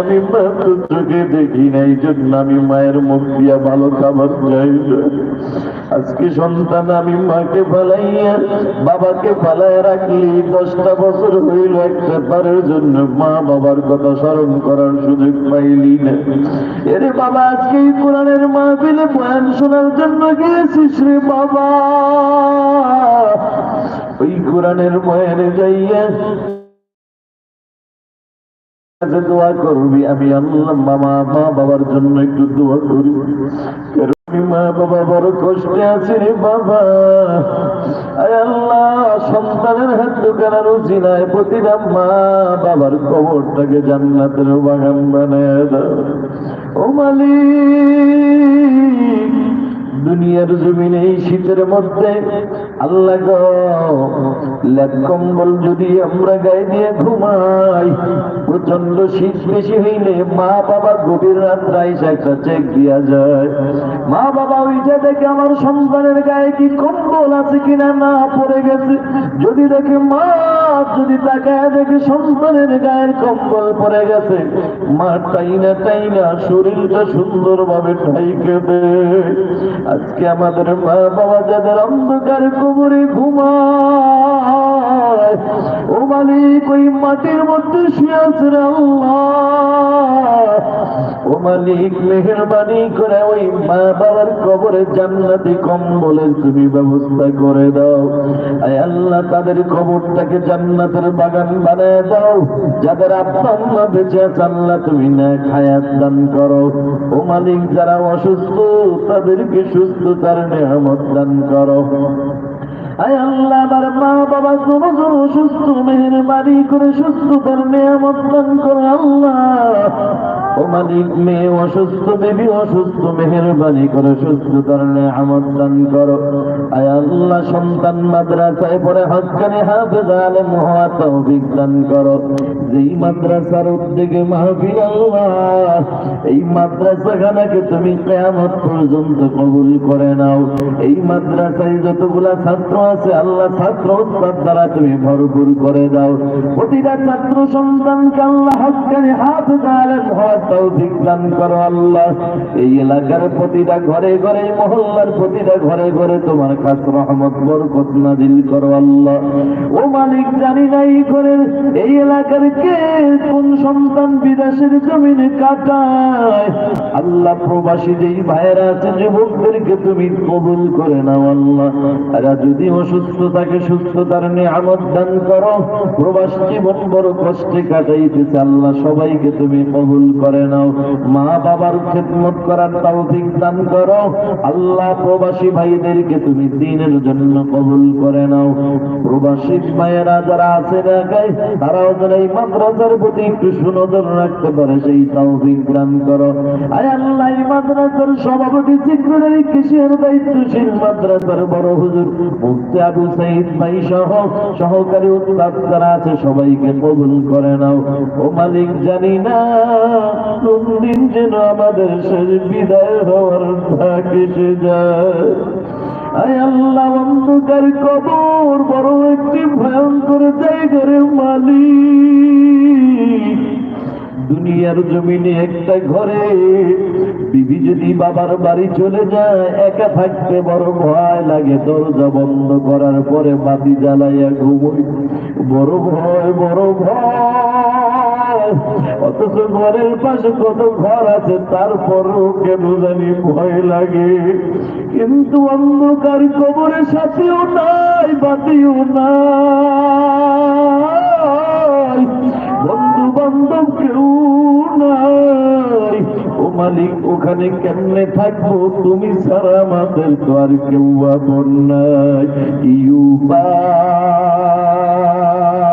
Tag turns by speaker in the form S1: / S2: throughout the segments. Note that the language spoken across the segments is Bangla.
S1: আমি চোখে দেখি জন্য আমি মায়ের মুখ দিয়া ভালো খাবার আজকে সন্তান আমি মাকে ফালাইয়া বাবাকে রাখলি, দশটা বছর হইল একটা বারের জন্য মা বাবার কথা স্মরণ করার সুযোগ পাইলি না। এরে বাবা, আজকে এই কোরআনের মাহফিলে বয়ান শোনার জন্য গিয়েছিস রে বাবা। ওই কোরআনের বয়ানে যাইয়া কাছে দোয়া করবি, আমি আল্লাহ মামা, মা বাবার জন্য একটু দোয়া করি। মা বাবা বড় কষ্টে আছে রে বাবা। আল্লাহ, সন্তানের হাত দোকানের উচিনায় প্রতিটা মা বাবার কবরটাকে জান্নাতের বাগান বানায় ও মালিক দুনিয়ার জমিনে এই শীতের মধ্যে, আল্লাহ কম্বল যদি আমরা গায়ে দিয়ে ঘুমাই প্রচণ্ড শীত বেশি হইলে মা বাবা গভীর রাত রাইসা চেক দিয়া যায়। মা বাবা ওইটা দেখে আমার সন্তানের গায়ে কি কম্বল আছে কিনা না পড়ে গেছে। যদি দেখে মা, যদি তাকায় দেখে সন্তানের গায়ের কম্বল পড়ে গেছে, মা টাইনা টাইনা শরীরটা সুন্দরভাবে ঠাইকে দেয়। আজকে আমাদের মা বাবা যাদের অন্ধকার কবরে ঘুমায়, ও মালিক, ওই মাটির মধ্যে শুয়ে আছে রে আল্লাহ। ও মালিক, মেহরবানি করে ওই মা বাবার কবরে জান্নাতি কম্বলের তুমি ব্যবস্থা করে দাও। আয় আল্লাহ, তাদের কবরটাকে জান্নাতের বাগান বানায় দাও। যাদের আত্মা বেঁচে আছে, আল্লাহ তুমি না খায়াত দান করো। ও মালিক, যারা অসুস্থ, তাদেরকে সুস্থতার নেহামত দান করো। আয় আল্লাহ, আমার মা বাবা কোন কোন সুস্থ, মেহরবানি করে সুস্থতার নিয়ামত দান করো আল্লাহ। ও মালিক মেয়ে অসুস্থ, বেবি অসুস্থ, মেহরবানি করে সুস্থতার দান আয় আল্লাহ, সন্তান মাদ্রাসায় যেই মাদ্রাসার উদ্যোগে আল্লাহ, এই মাদ্রাসাখানাকে তুমি কেয়ামত পর্যন্ত কবুল করে নাও। এই মাদ্রাসায় যতগুলা ছাত্র আছে, আল্লাহ ছাত্র উৎপাদ দ্বারা তুমি ভরপুর করে দাও। প্রতিটা ছাত্র সন্তানকে আল্লাহ হকানি হাফেজ আলেম হওয়া তৌফিক দান করো আল্লাহ। এই এলাকার প্রতিটা ঘরে ঘরে, মহল্লার প্রতিটা ঘরে ঘরে তোমার কাছ রহমত, বরকত নাজিল করো আল্লাহ। ও মালিক, জানি না এই ঘরের, এই এলাকার কে কোন সন্তান বিদেশের জমিনে কাটায়। আল্লাহ, প্রবাসী যেই ভাইয়েরা আছে যুবকদেরকে তুমি কবুল করে নাও আল্লাহ। এরা যদি অসুস্থ থাকে, সুস্থতার নিয়ামত দান করো। প্রবাস জীবন বড় কষ্টে কাটাইতেছে আল্লাহ, সবাইকে তুমি কবুল করে নাও। মা বাবার খেদমত করার তৌফিক দান করো। আল্লাহ প্রবাসী ভাইদেরকে তুমি দিনের জন্য কবুল করে নাও। প্রবাসী ভাইয়েরা যারা আছে ঢাকায় তারাও যেন এই মাদ্রাসার প্রতি একটু সুনজর রাখতে পারে, সেই তৌফিক দান করো। আয় আল্লাহ, এই মাদ্রাসার সভাপতি সেক্রেটারি কৃষির দায়িত্বশীল মাদ্রাসার বড় হুজুর মুফতি আবু সাইদ ভাই সহ সহকারী উস্তাদ যারা আছে, সবাইকে কবুল করে নাও। ও মালিক জানি না কোন দিন যেন আমাদের শেষ বিদায় হওয়ার আল্লাহ, অন্ধকার কবর বড় একটি ভয়ঙ্কর মালিক। দুনিয়ার জমিনে একটা ঘরে বিবি যদি বাবার বাড়ি চলে যায়, একা থাকতে বড় ভয় লাগে। দরজা বন্ধ করার পরে বাতি জ্বালাইয়া ঘুমোই বড় ভয় বড় ভয়। অথচ ঘরের পাশে কত ঘর আছে, তারপরও কেন জানি ভয় লাগে। কিন্তু অন্ধকার কবরের সাথেও নাই, বাতিও নাই। বন্ধু বান্ধব কেউ নাই। ও মালিক, ওখানে কেমনে থাকব? তুমি ছাড়া আমাদের তো আর কেউ আপন নাই। মরণে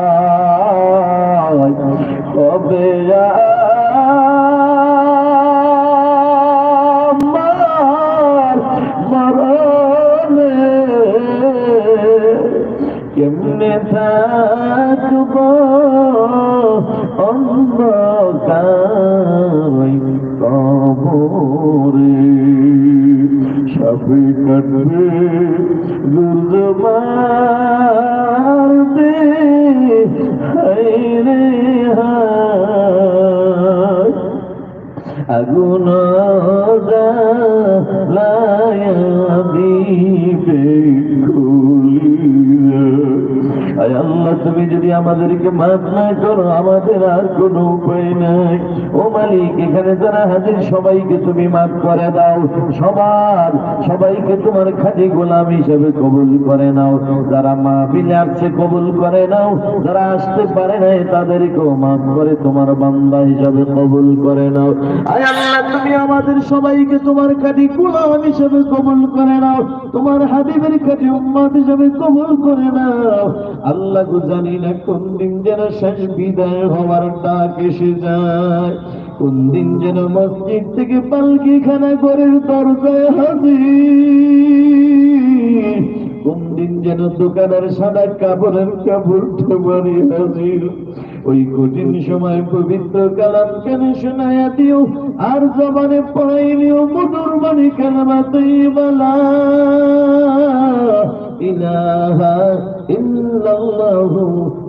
S1: কেমনে থাকব অন্ধকার কবরে? সবে কাটবে দুর্গমার দে রে আগুন আল্লাহ, তুমি যদি আমাদেরকে মাফ না করো, আমাদের আর কোনো উপায় নাই। ও মালিক, এখানে যারা হাজির, সবাইকে তুমি মাফ করে দাও। সবার, সবাইকে তোমার খাঁটি গোলাম হিসেবে কবুল করে নাও। যারা মা বিলে আসছে, কবুল করে নাও। যারা আসতে পারে নাই, তাদেরকেও মাফ করে তোমার বান্দা হিসাবে কবুল করে নাও। আল্লাহ, তুমি আমাদের সবাইকে তোমার খাঁটি গোলাম হিসেবে কবুল করে নাও। তোমার হাবিবের খাঁটি উম্মাদ হিসেবে কবুল করে নাও। আল্লাহ জানি না কোন দিন যেন শেষ বিদায় হওয়ার ডাক এসে যায়। কোন দিন যেন মসজিদ থেকে পালকি খানা ঘরের দরজায় হাজির। কোন দিন যেন দোকানের সাদা কাপড়ের কাপড় ঠোবারি হাজির। ওই কঠিন সময় পবিত্র কালাম কেন শোনায়া দিও, আর জবানে পড়াইলিও মধুর বাণী কালামা তৈবালা। ইলাহা